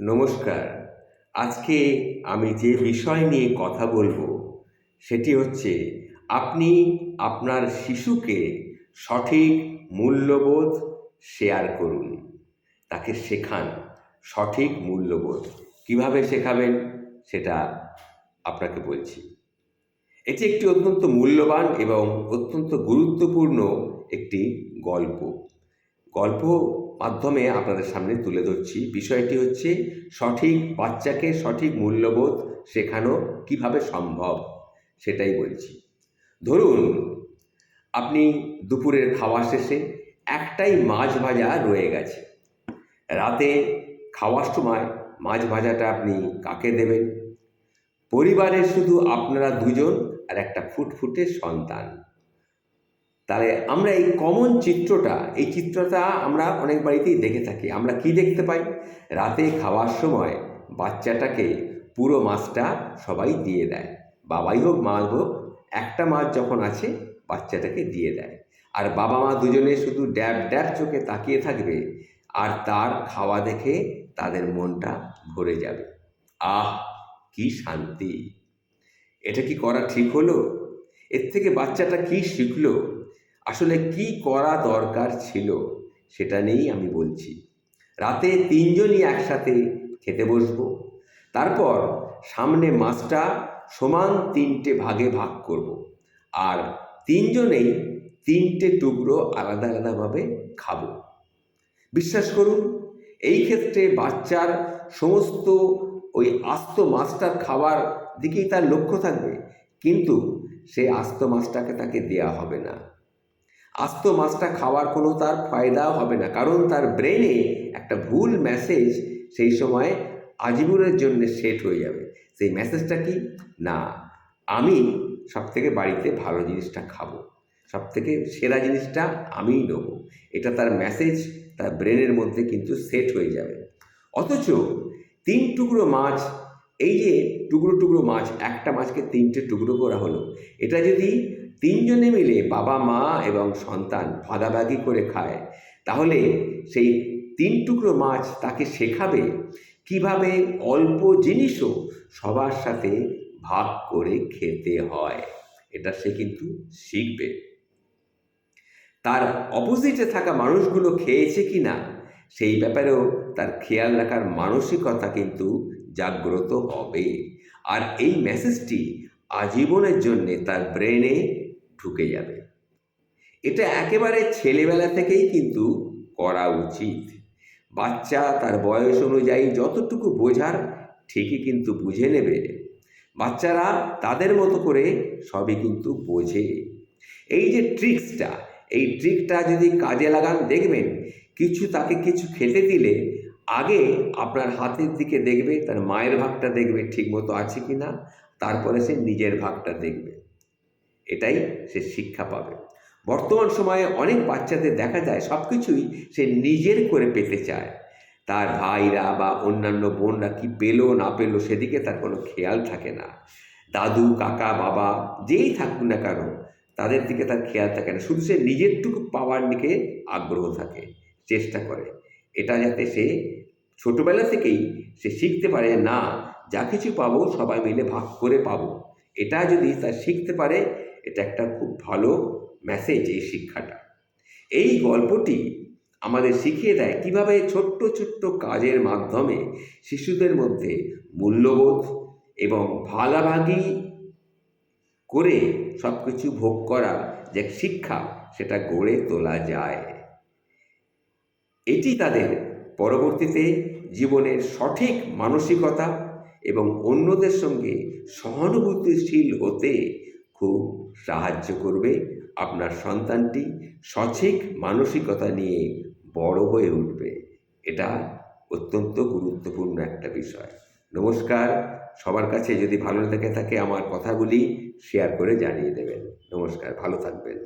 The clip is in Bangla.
নমস্কার। আজকে আমি যে বিষয় নিয়ে কথা বলব, সেটি হচ্ছে আপনি আপনার শিশুকে সঠিক মূল্যবোধ শেয়ার করুন। তাকে শেখান সঠিক মূল্যবোধ। কীভাবে শেখাবেন সেটা আপনাকে বলছি। এটি একটি অত্যন্ত মূল্যবান এবং অত্যন্ত গুরুত্বপূর্ণ একটি গল্প। গল্প মাধ্যমে আপনাদের সামনে তুলে ধরছি। বিষয়টি হচ্ছে সঠিক বাচ্চাকে সঠিক মূল্যবোধ শেখানো কীভাবে সম্ভব, সেটাই বলছি। ধরুন, আপনি দুপুরের খাওয়া শেষে একটাই মাছ ভাজা রয়ে গেছে। রাতে খাওয়ার সময় মাছ ভাজাটা আপনি কাকে দেবেন? পরিবারের শুধু আপনারা দুজন আর একটা ফুটফুটে সন্তান। তাহলে আমরা এই কমন চিত্রটা, এই চিত্রটা আমরা অনেক বাড়িতেই দেখে থাকি। আমরা কি দেখতে পাই? রাতে খাওয়ার সময় বাচ্চাটাকে পুরো মাছটা সবাই দিয়ে দেয়। বাবাই হোক, মা হোক, একটা মাছ যখন আছে, বাচ্চাটাকে দিয়ে দেয়। আর বাবা মা দুজনে শুধু ড্যাব ড্যাব চোখে তাকিয়ে থাকবে আর তার খাওয়া দেখে তাদের মনটা ভরে যাবে। আহ, কি শান্তি! এটা কি করা ঠিক হলো? এর থেকে বাচ্চাটা কি শিখলো? আসলে কি করা দরকার ছিল সেটা নিয়েই আমি বলছি। রাতে তিনজনই একসাথে খেতে বসবো। তারপর সামনে মাছটা সমান তিনটে ভাগে ভাগ করব। আর তিনজনেই তিনটে টুকরো আলাদা আলাদাভাবে খাব। বিশ্বাস করুন, এই ক্ষেত্রে বাচ্চার সমস্ত ওই আস্ত মাছটার খাবার দিকেই তার লক্ষ্য থাকবে, কিন্তু সেই আস্ত মাছটাকে তাকে দেয়া হবে না। আস্ত মাছটা খাওয়ার কোনো তার ফায়দাও হবে না। কারণ তার ব্রেনে একটা ভুল মেসেজ সেই সময় আজীবনের জন্য সেট হয়ে যাবে। সেই মেসেজটা কি? না, আমি সব থেকে বাড়িতে ভালো জিনিসটা খাব। সব থেকে সেরা জিনিসটা আমিই নেব। এটা তার মেসেজ তার ব্রেনের মধ্যে কিন্তু সেট হয়ে যাবে। অথচ তিন টুকরো মাছ এই যে টুকরো টুকরো মাছ, একটা মাছকে তিনটে টুকরো করা হলো, এটা যদি তিনজনে মিলে বাবা, মা এবং সন্তান ভাগাভাগি করে খায়, তাহলে সেই তিন টুকরো মাছ তাকে শেখাবে কীভাবে অল্প জিনিসও সবার সাথে ভাগ করে খেতে হয়। এটা সে কিন্তু শিখবে। তার অপোজিটে থাকা মানুষগুলো খেয়েছে কি না সেই ব্যাপারেও তার খেয়াল রাখার মানসিকতা কিন্তু জাগ্রত হবে। আর এই মেসেজটি আজীবনের জন্যে তার ব্রেনে ঢুকে যাবে। এটা একেবারে ছেলেবেলা থেকেই কিন্তু করা উচিত। বাচ্চা তার বয়স অনুযায়ী যতটুকু বোঝার, ঠিকই কিন্তু বুঝে নেবে। বাচ্চারা তাদের মতো করে সবই কিন্তু বোঝে। এই যে ট্রিক্সটা এই ট্রিকটা যদি কাজে লাগান, দেখবেন কিছু তাকে কিছু খেতে দিলে আগে আপনার হাতের দিকে দেখবে, তার মায়ের ভাগটা দেখবে ঠিকমতো আছে কি না তারপরে সে নিজের ভাগটা দেখবে। এটাই সে শিক্ষা পাবে। বর্তমান সময়ে অনেক বাচ্চাদের দেখা যায় সব কিছুই সে নিজের করে পেতে চায়। তার ভাইরা বা অন্যান্য বোনরা কি পেল, না পেল, সেদিকে তার কোনো খেয়াল থাকে না। দাদু, কাকা, বাবা, যেই থাকুক না কেন, তাদের দিকে তার খেয়াল থাকে না। শুধু সে নিজেরটুকু পাওয়ার দিকে আগ্রহ থাকে, চেষ্টা করে। এটা যাতে সে ছোটোবেলা থেকেই সে শিখতে পারে, না, যা কিছু পাবো সবাই মিলে ভাগ করে পাবো। এটা যদি তার শিখতে পারে, এটা একটা খুব ভালো মেসেজ এই শিক্ষাটা। এই গল্পটি আমাদের শিখিয়ে দেয় কীভাবে ছোট্ট ছোট্ট কাজের মাধ্যমে শিশুদের মধ্যে মূল্যবোধ এবং ভাগাভাগি করে সব কিছু ভোগ করা যে শিক্ষা সেটা গড়ে তোলা যায়। এটি তাদের পরবর্তীতে জীবনের সঠিক মানসিকতা এবং অন্যদের সঙ্গে সহানুভূতিশীল হতে খুব সাহায্য করবে আপনার সন্তানটি সঠিক মানসিকতা নিয়ে বড় হয়ে উঠবে। এটা অত্যন্ত গুরুত্বপূর্ণ একটা বিষয়। নমস্কার। সবার কাছে যদি ভালো লেগে থাকে, আমার কথাগুলি শেয়ার করে জানিয়ে দেবেন। নমস্কার, ভালো থাকবেন।